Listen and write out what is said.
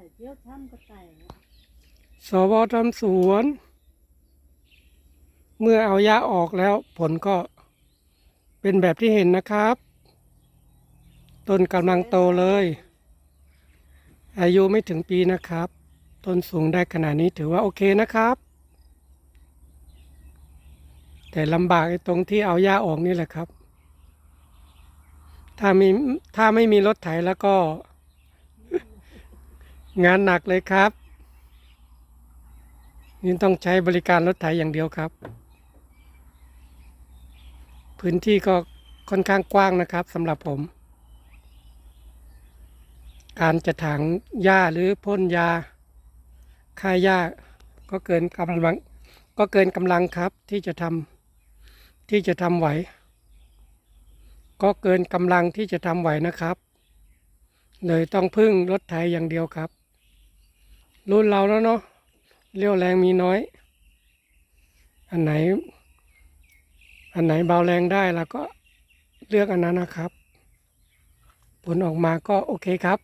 ส่เที่ยวช่ำก็ใส่สวทำสวน เมื่อเอาหญ้าออกแล้วผลก็เป็นแบบที่เห็นนะครับ ต้นกำลังโตเลย อายุไม่ถึงปีนะครับ ต้นสูงได้ขนาดนี้ถือว่าโอเคนะครับ แต่ลำบากตรงที่เอาหญ้าออกนี่แหละครับ ถ้ามีถ้าไม่มีรถไถแล้วก็ งานหนักเลยครับ นี่ต้องใช้บริการรถไถอย่างเดียวครับ พื้นที่ก็ค่อนข้างกว้างนะครับสำหรับผม การจะถางหญ้าหรือพ่นยาฆ่าหญ้าก็เกินกำลังก็เกินกำลังครับที่จะทำที่จะทำไหว ก็เกินกำลังที่จะทำไหวนะครับ เลยต้องพึ่งรถไถอย่างเดียวครับ รุ่นเราแล้วเนาะเรี่ยวแรงมีน้อย อันไหน อันไหนเบาแรงได้เราก็เลือกอันนั้นนะครับ ผลออกมาก็โอเคครับ